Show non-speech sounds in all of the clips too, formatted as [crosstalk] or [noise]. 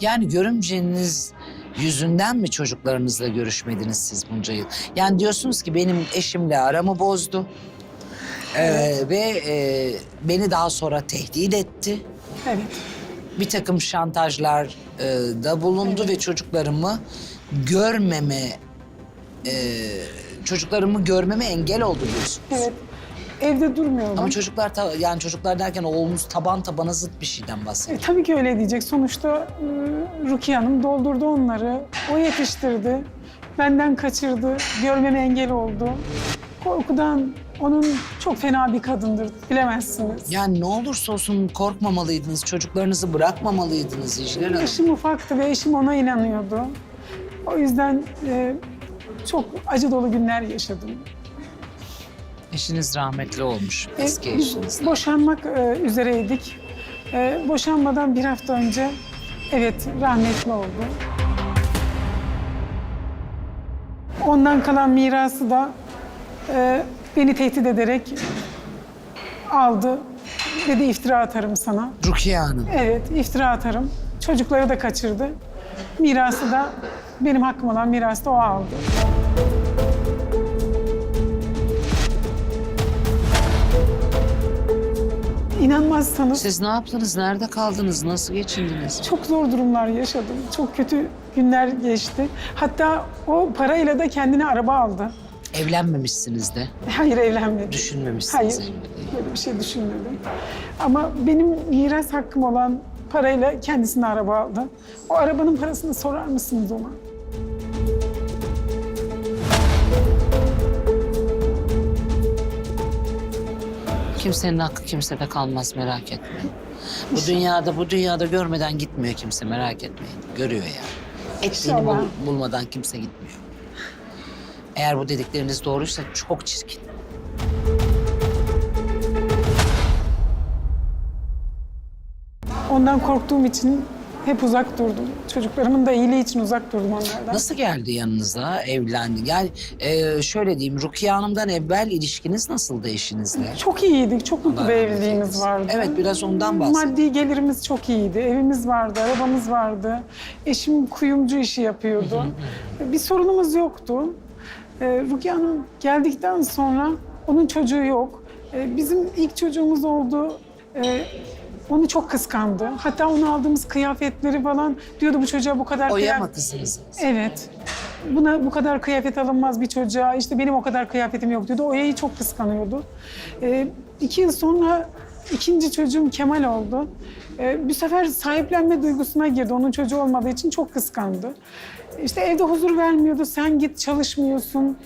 Yani görümceniz yüzünden mi çocuklarınızla görüşmediniz siz bunca yıl? Yani diyorsunuz ki benim eşimle aramı bozdu. Ee, ve e, beni daha sonra tehdit etti. Evet. Bir takım şantajlar e, da bulundu ve çocuklarımı görmeme e, çocuklarımı görmeme engel oldu diyorsunuz. Evet. Evde durmuyordum. Ama çocuklar ta- yani çocuklar derken oğlunuz taban tabana zıt bir şeyden bahsediyor. E, tabii ki öyle diyecek. Sonuçta e, Rukiye Hanım doldurdu onları. O yetiştirdi. Benden kaçırdı. Görmeme engel oldu. Korkudan onun çok fena bir kadındır. Bilemezsiniz. Yani ne olursa olsun korkmamalıydınız, çocuklarınızı bırakmamalıydınız İcler Hanım. Eşim ufaktı ve eşim ona inanıyordu. O yüzden e, çok acı dolu günler yaşadım. Eşiniz rahmetli olmuş, E, eski biz eşiniz. boşanmak e, üzereydik. E, boşanmadan bir hafta önce evet rahmetli oldu. Ondan kalan mirası da e, beni tehdit ederek aldı. Dedi iftira atarım sana. Rukiye Hanım. Evet iftira atarım. Çocukları da kaçırdı. Mirası da benim hakkım olan mirası da o aldı. İnanmazsanız Siz ne yaptınız, nerede kaldınız, nasıl geçindiniz? çok zor durumlar yaşadım. Çok kötü günler geçti. Hatta o parayla da kendine araba aldı. Evlenmemişsiniz de, Hayır evlenmedi. düşünmemişsiniz. Hayır, böyle bir şey düşünmedim. Ama benim miras hakkım olan parayla kendisine araba aldı. O arabanın parasını sorar mısınız ona? Kimsenin hakkı kimsede kalmaz merak etmeyin. Bu dünyada bu dünyada görmeden gitmiyor kimse merak etmeyin. Görüyor yani. Ettiğini bul- bulmadan kimse gitmiyor. Eğer bu dedikleriniz doğruysa çok çirkin. Ondan korktuğum için hep uzak durdum. Çocuklarımın da iyiliği için uzak durdum onlardan. Nasıl geldi yanınıza, evlendi? Yani e, şöyle diyeyim, Rukiye Hanım'dan evvel ilişkiniz nasıldı eşinizle? Çok iyiydik, çok mutlu Allah bir evliliğimiz vardı. Evet, biraz ondan bahsedin. Maddi gelirimiz çok iyiydi. Evimiz vardı, arabamız vardı. Eşim kuyumcu işi yapıyordu. bir sorunumuz yoktu. Ee, Rukiye Hanım geldikten sonra onun çocuğu yok. Ee, bizim ilk çocuğumuz oldu. Ee, onu çok kıskandı. Hatta onu aldığımız kıyafetleri falan diyordu bu çocuğa bu kadar Oya kıyafet... kızınız? Evet. Buna bu kadar kıyafet alınmaz bir çocuğa. İşte benim o kadar kıyafetim yok diyordu. Oya'yı çok kıskanıyordu. Ee, iki yıl sonra ikinci çocuğum Kemal oldu. Ee, bir sefer sahiplenme duygusuna girdi. Onun çocuğu olmadığı için çok kıskandı. İşte evde huzur vermiyordu. Sen git çalışmıyorsun.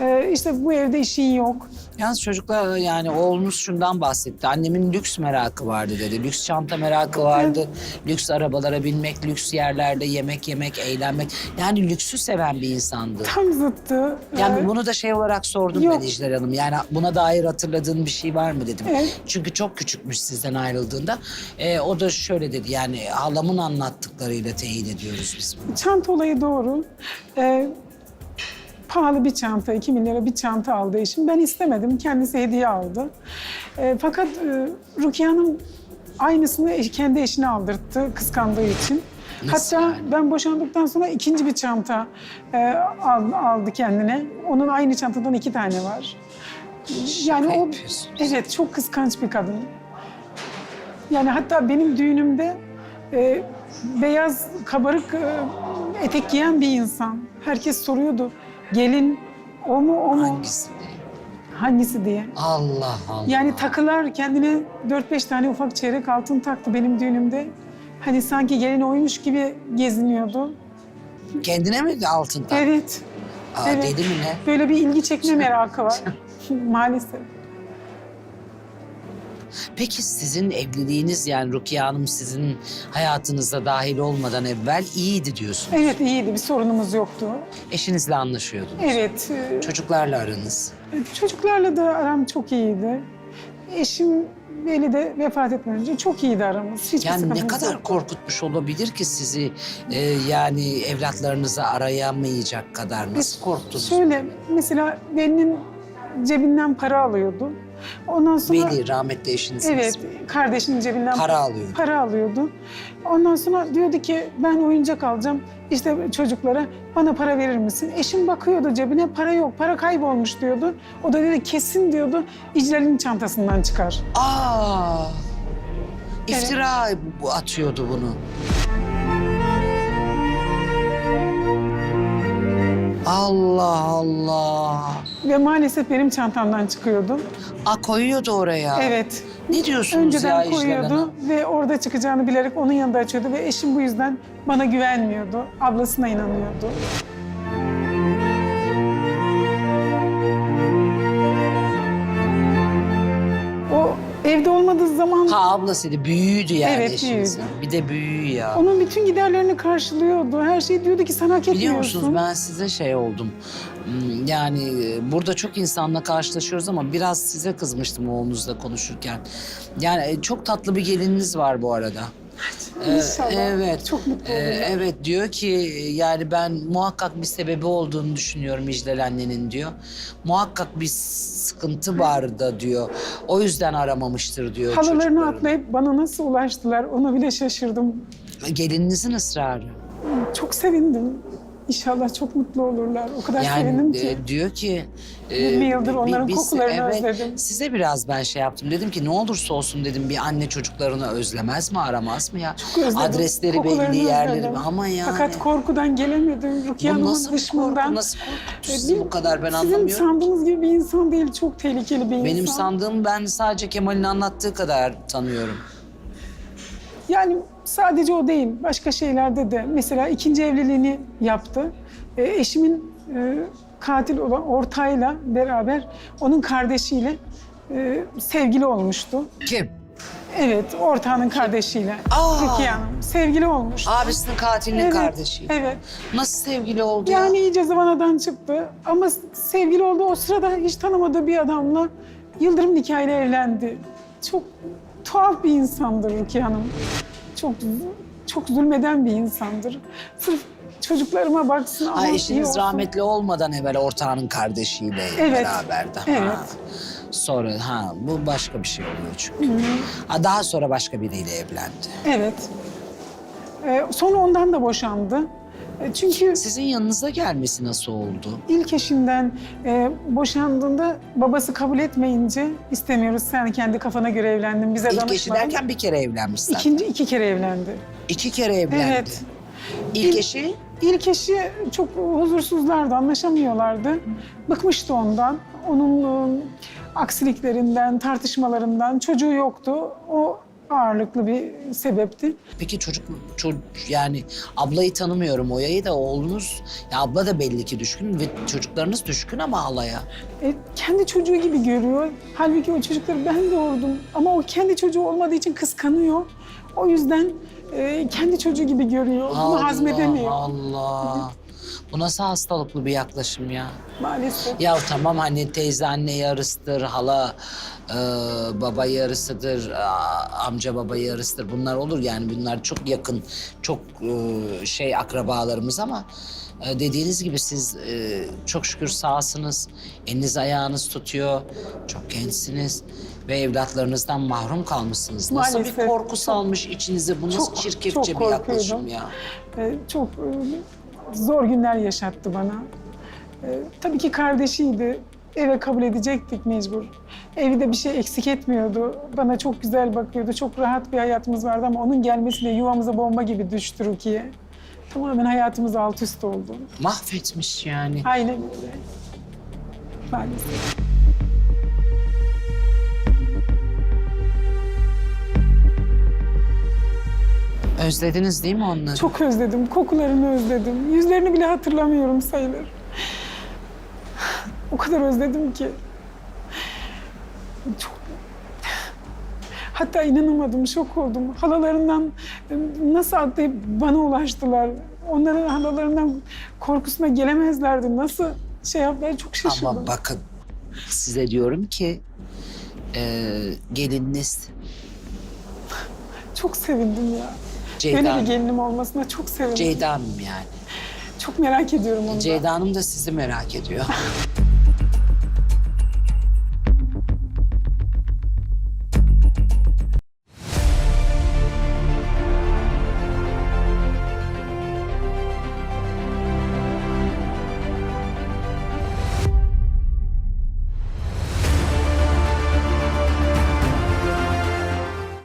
Ee, işte bu evde işin yok. Yalnız çocuklar yani oğlunuz şundan bahsetti. Annemin lüks merakı vardı dedi. Lüks çanta merakı vardı. Lüks arabalara binmek, lüks yerlerde yemek yemek, eğlenmek. Yani lüksü seven bir insandı. Tam zıttı. Yani Ee, bunu da şey olarak sordum Yok. ben İcler Hanım. Yani buna dair hatırladığın bir şey var mı dedim. Evet. Çünkü çok küçükmüş sizden ayrıldığında. Ee, o da şöyle dedi yani halamın anlattıklarıyla teyit ediyoruz biz bunu. Çanta olayı doğru. Ee, pahalı bir çanta, 2 milyara bir çanta aldı eşim. Ben istemedim, kendisi hediye aldı. Ee, fakat e, Rukiye Hanım aynısını kendi eşine aldırttı kıskandığı için. Nasıl Hatta yani? ben boşandıktan sonra ikinci bir çanta e, al- aldı kendine. Onun aynı çantadan iki tane var. Yani o evet çok kıskanç bir kadın. Yani hatta benim düğünümde e, beyaz kabarık e, etek giyen bir insan. Herkes soruyordu. Gelin o mu o mu? Hangisi diye. Hangisi diye. Allah Allah. Yani takılar kendine 4-5 tane ufak çeyrek altın taktı benim düğünümde. Hani sanki gelin oymuş gibi geziniyordu. Kendine mi altın taktı? Evet. Aa, evet. Deli mi ne? Böyle bir ilgi çekme [laughs] merakı var. Maalesef. Peki sizin evliliğiniz yani Rukiye Hanım sizin hayatınıza dahil olmadan evvel iyiydi diyorsunuz. Evet iyiydi bir sorunumuz yoktu. Eşinizle anlaşıyordunuz. Evet. e, Çocuklarla aranız. Çocuklarla da aram çok iyiydi. Eşim Veli de vefat etmeden önce çok iyiydi aramız. Hiçbir Yani ne sıkıntımız kadar yoktu. korkutmuş olabilir ki sizi e, yani evlatlarınızı arayamayacak kadar nasıl korktunuz? Şöyle mesela Veli'nin cebinden para alıyordu. Ondan sonra Veli rahmetli eşinizin evet ismi. kardeşinin cebinden Para alıyor. para alıyordu. Ondan sonra diyordu ki ben oyuncak alacağım işte çocuklara bana para verir misin? Eşim bakıyordu cebine para yok para kaybolmuş diyordu. O da dedi kesin diyordu İclal'in çantasından çıkar. Aa, iftira bu- atıyordu bunu. Allah Allah. Ve maalesef benim çantamdan çıkıyordu. A koyuyordu oraya. Evet. Ne diyorsunuz Önceden ya koyuyordu ve orada çıkacağını bilerek onun yanında açıyordu ve eşim bu yüzden bana güvenmiyordu. Ablasına inanıyordu. Zaman Ha ablasıydı, büyüğüydü yani Evet, eşinizin. büyüğüydü. Bir de büyüğü ya. onun bütün giderlerini karşılıyordu. Her şeyi diyordu ki sen hak etmiyorsun. Biliyor musunuz ben size şey oldum. Hmm, Yani e, burada çok insanla karşılaşıyoruz ama biraz size kızmıştım oğlunuzla konuşurken. Yani e, çok tatlı bir gelininiz var bu arada. Ee, İnşallah. Evet. Çok mutlu Ee, evet diyor ki yani ben muhakkak bir sebebi olduğunu düşünüyorum İclal annenin diyor. Muhakkak bir sıkıntı var da diyor. O yüzden aramamıştır diyor çocuklarını. atlayıp bana nasıl ulaştılar ona bile şaşırdım. Gelininizin ısrarı. Çok sevindim. İnşallah çok mutlu olurlar. O kadar sevindim Yani ki. e, diyor ki... 20 yıldır onların biz- kokularını özledim. Size biraz ben şey yaptım. Dedim ki ne olursa olsun dedim bir anne çocuklarını özlemez mi, aramaz mı ya? Çok özledim. Adresleri Kokularını belli, yerleri özledim. ama yani. Fakat korkudan gelemedim. Rukiye Hanım'ın nasıl bir korku, nasıl E, bil- bu kadar ben Sizin anlamıyorum. sandığınız gibi bir insan değil. Çok tehlikeli bir Benim insan. sandığım ben sadece Kemal'in anlattığı kadar tanıyorum. Yani sadece o değil. Başka şeylerde de. Mesela ikinci evliliğini yaptı. E, eşimin e, katil olan ortağıyla beraber onun kardeşiyle e, sevgili olmuştu. Kim? Evet, ortağının kardeşiyle. Aa! Rukiye Hanım. Sevgili olmuştu. Abisinin katilinin Evet, kardeşi. Evet. Nasıl sevgili oldu ya? Yani iyice zıvanadan çıktı. Ama sevgili oldu o sırada hiç tanımadığı bir adamla Yıldırım nikahıyla evlendi. Çok tuhaf bir insandır Rukiye Hanım. Çok çok zulmeden bir insandır. Sırf çocuklarıma baksın ama Ha, iyi eşiniz olsun. rahmetli olmadan evvel ortağının kardeşiyle Evet, beraberdi. Ha. evet. Sonra ha bu başka bir şey oluyor çünkü. Ha, daha sonra başka biriyle evlendi. Evet. Ee, sonra ondan da boşandı. E, Çünkü Sizin yanınıza gelmesi nasıl oldu? ilk eşinden e, boşandığında babası kabul etmeyince istemiyoruz sen kendi kafana göre evlendin bize İlk eşi danışmadın. derken bir kere evlenmiş zaten. İkinci iki kere evlendi. İki kere evlendi. Evet. İlk İlk- eşi İlk eşi çok huzursuzlardı, anlaşamıyorlardı. Bıkmıştı ondan. Onun ıı, aksiliklerinden, tartışmalarından. Çocuğu yoktu. O ağırlıklı bir sebepti. peki çocuk çocuk yani ablayı tanımıyorum Oya'yı da oğlunuz ya abla da belli ki düşkün ve çocuklarınız düşkün ama halaya. E, kendi çocuğu gibi görüyor. Halbuki o çocukları ben doğurdum. Ama o kendi çocuğu olmadığı için kıskanıyor. O yüzden e, kendi çocuğu gibi görüyor. Bunu hazmedemiyor Allah. Bu nasıl hastalıklı bir yaklaşım ya? maalesef. Ya tamam hani teyze anne yarısıdır, hala e, baba yarısıdır, a- amca baba yarısıdır. Bunlar olur yani bunlar çok yakın, çok e, şey akrabalarımız ama e, dediğiniz gibi siz e, çok şükür sağsınız, eliniz ayağınız tutuyor, çok gençsiniz ve evlatlarınızdan mahrum kalmışsınız. Nasıl bir korku salmış içinize bu nasıl çok- çirkefçe çok bir yaklaşım ya? E, çok e, zor günler yaşattı bana. E, tabii ki kardeşiydi. Eve kabul edecektik mecbur. Evi de bir şey eksik etmiyordu. Bana çok güzel bakıyordu. Çok rahat bir hayatımız vardı ama onun gelmesiyle yuvamıza bomba gibi düştü Rukiye. Tamamen hayatımız alt üst oldu. Mahvetmiş yani. Aynen öyle. Maalesef. Özlediniz değil mi onları? Çok özledim. Kokularını özledim. Yüzlerini bile hatırlamıyorum sayılır. O kadar özledim ki. Çok... Hatta inanamadım, şok oldum. Halalarından nasıl atlayıp bana ulaştılar. Onların halalarından korkusuna gelemezlerdi. Nasıl şey yaptılar çok şaşırdım. Ama bakın size diyorum ki e, gelininiz Çok sevindim ya. Ceyda Böyle bir gelinim olmasına çok sevindim. Ceyda Hanım yani. Çok merak ediyorum onu da. Ceyda Hanım da sizi merak ediyor. [laughs]